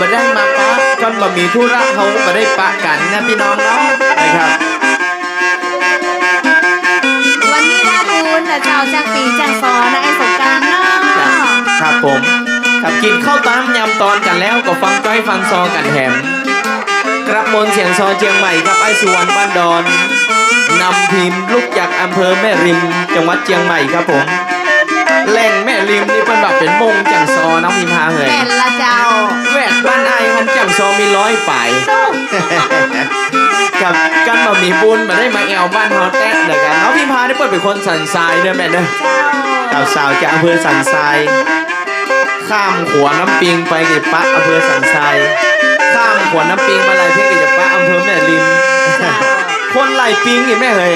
บ่ได้มาปะจนบ่มีธุระเขาบ่ได้ปะกันนะพี่น้องเนาะนะครับวันนี้นะคุณนะเจ้าจากปีจากซอนะไอ้สงกรารเนาะครับผมครับกินข้าวตามยำตอนกันแล้วก็ฟังก้อยฟังซอกันแถมกระบนเสียงซอเชียงใหม่ครับไอ้สุวรรณบ้านดอนนำทีมลูกจากอำเภอแม่ริม จังหวัดเชียงใหม่ครับผมแหล่งแม่ริมนี่เป็นแบบเป็นมงจังซอน้องพิมพาเหยเป็นละเจ้าแวดบ้านไอมันจังซอมีร้อยป่ายสู้กับกันบะหมี่บุญมาได้มาแอวบ้านเฮาแต๊ะเด้อกันน้องพิมพาได้เปิดเป็นคนสันทรายเด้อแม่เด้อเจ้าสาวสาวๆจากอำเภอสันทราย ข้ามขวน้ำปิงไปกับปะอำเภอสันทรายข้ามขวน้ำปิงมาลายเพชรกับปะอำเภอแม่ริม คนไล่ปิงอีกแม่เฮย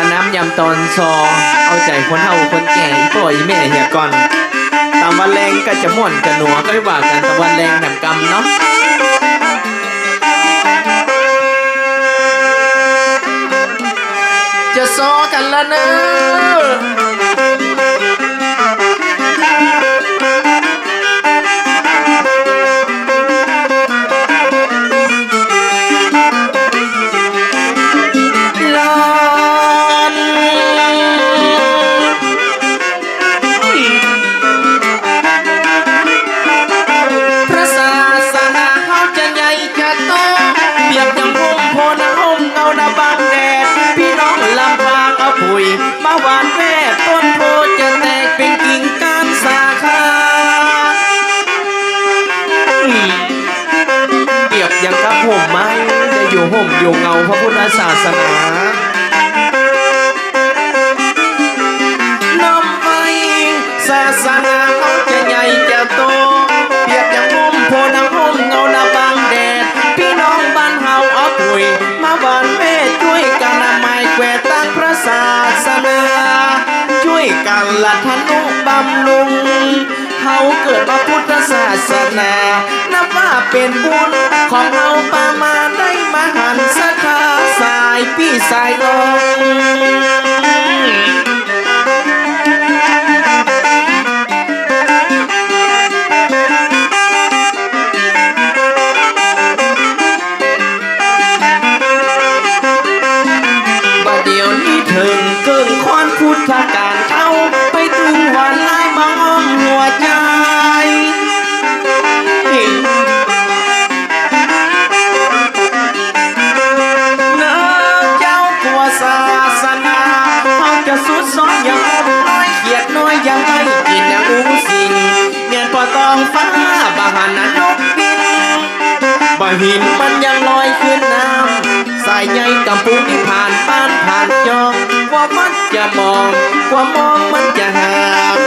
ะน้ำยำตอนซอ เอาใจคนเฒ่าคนแก่อีป่อยแม่เหียก่อนตามวันแรงก็จะม่วนจะหนัวก็ไม่ว่ากันตามวันแรงแหมกำเนาะจะซอกันแล้วเนอะางเอาปุ๋ยมาหวานแม่ต้นโพจะแตกเป็นกิ่งก้านสาขาอืมเปรียบอย่างกับห่มไม้จะอยู่ห่มอยู่เงาพระพุทธศาสนา ช่วยกันละทนุบำรุงเฮาเกิดมาพุทธศาสนา นับว่าเป็นบุญของเราปามาได้มาหันสถาสายพี่สายน้อง สุดซอยอย่างอมน้อยเขียดน้อยยังไม่กินอย่างอุ้งสิงเมียนปอตองฟ้าบาหานนกบินบ่หินมันยังลอยขึ้นน้ำสายใยกำปุกที่ผ่านบ้านผ่านจองกว่ามันจะมองกว่ามองมันจะหาง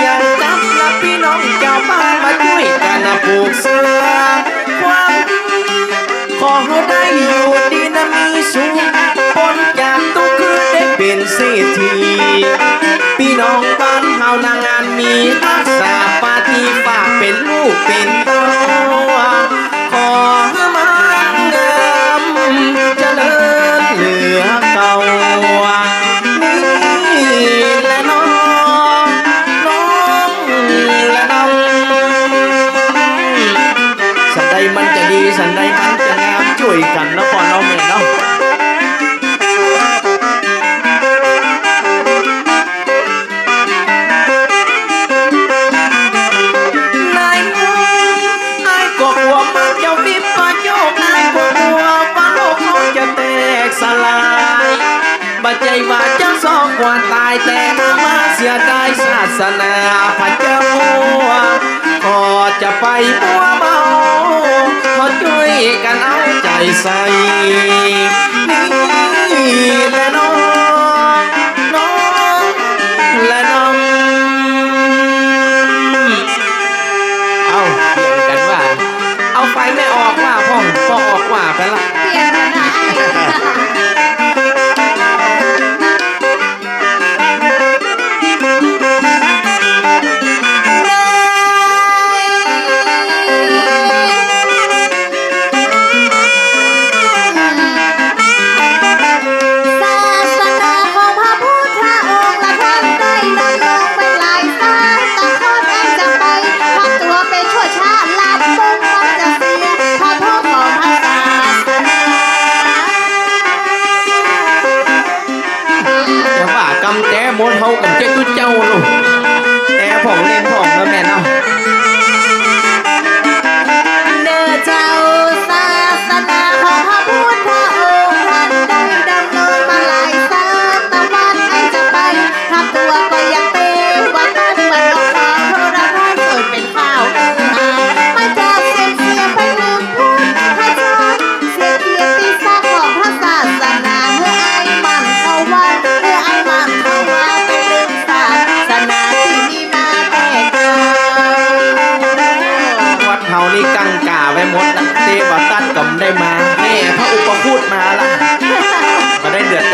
อยากจับละพี่น้องเจ้าบ้านมาช่วยกันนะปลูกเสือความขอให้ได้อยู่ดีนะมีสุขปน เป็นเศรษฐีพี่น้องบ้านเฮานางงานมีอาสาปาฏิฝากเป็นลูกเป็นต้า เสียดายศาสนาพระเจ้าขอจะไปบัวเบาขอช่วยกันเอาใจใส่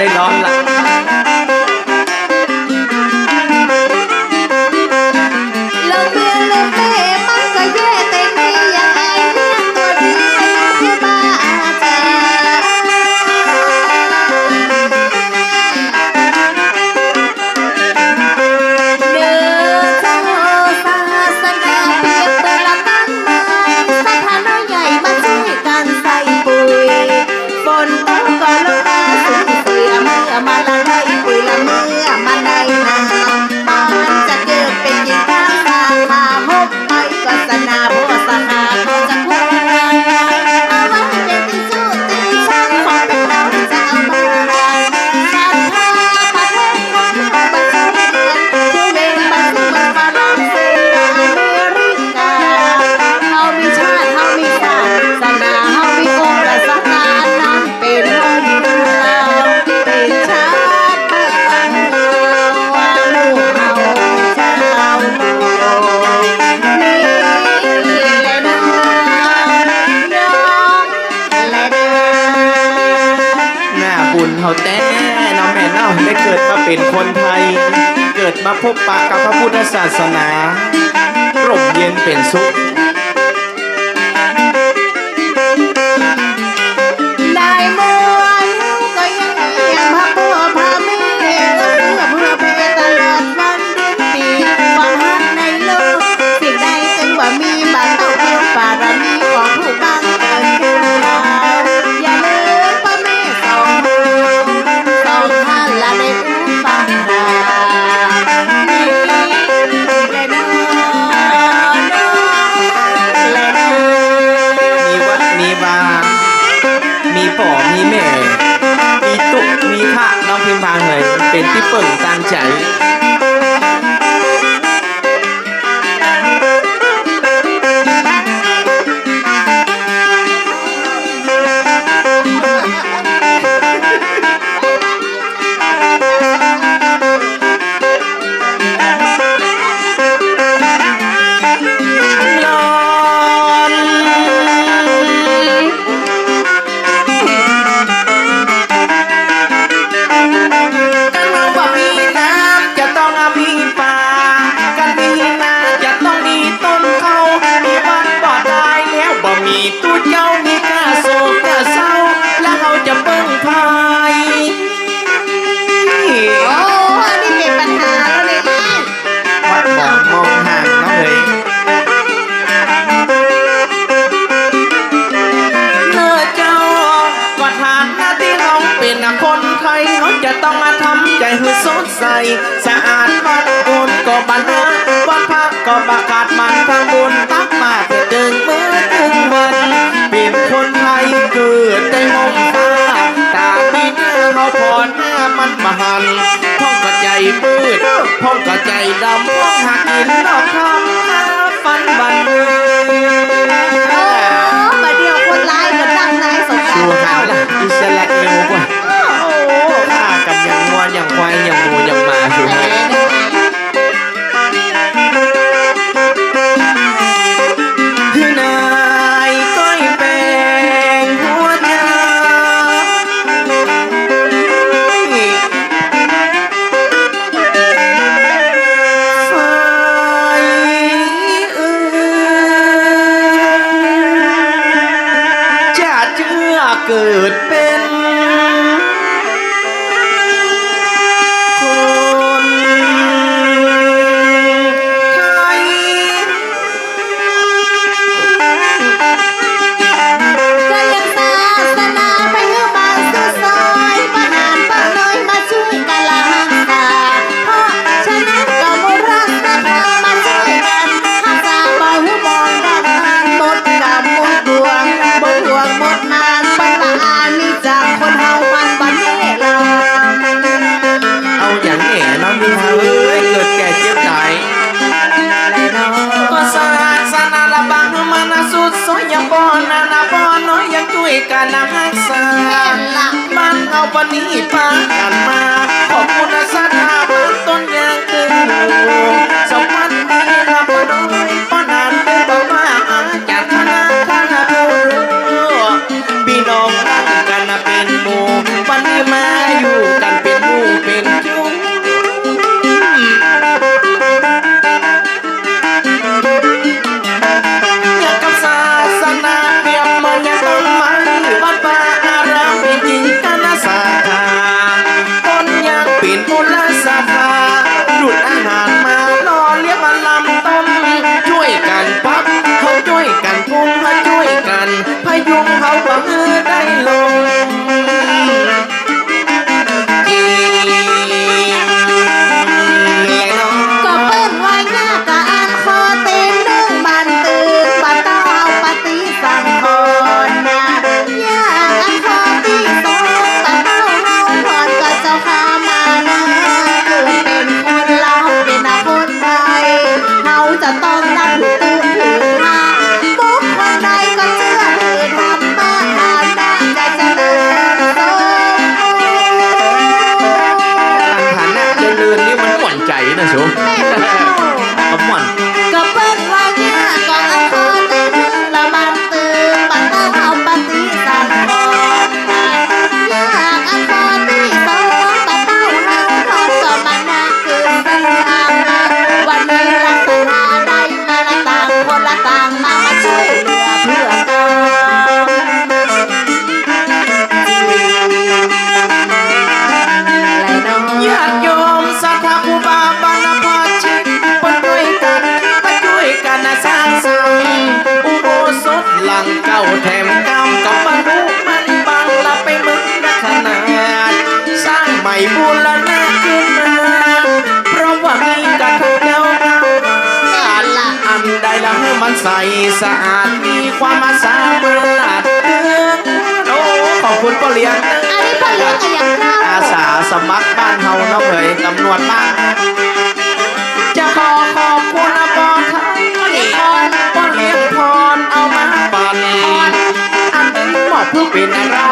来来来。 เป็นคนไทย เกิดมาพบปะกับพระพุทธศาสนา ร่มเย็นเป็นสุข น้องเป็นคนไทยเขาจะต้องมาทำใจให้สดใส สะอาดวัดโกนก็บันนาวันพักก็ประกาศมันทางบุญตักมาเพื่อดึมือดึงวันเป็นคนไทยเกิดในหห่มฟ้าตาบินเขาพรหน้ามันมหันพ้องกระใจมืดพ้องกระใจดำพ้องหากินนอกคำฟันบัน Yeah. นะพ่อน้อยยังช่วยกันรักษาบ้านเอาปนีปากันมาขอบคุณสัตว์บุญต้นยางตึงสวัสดี I'm night long. มันใสสะอาดมีความมาสาบริมารนโอ้ขอบคุณพ่อเลี้ยงอันนี้พ่อเลียงอะไรอย่างเาอาสาสมัครบ้านเฮาน้องเผยตำรวจมาก จะขอขอบคุณนะพ่อท่านพ่อเลี้ยงอเลี้ยนพรเอามาปันอันนี้หมอบเพื่อเป็นเรา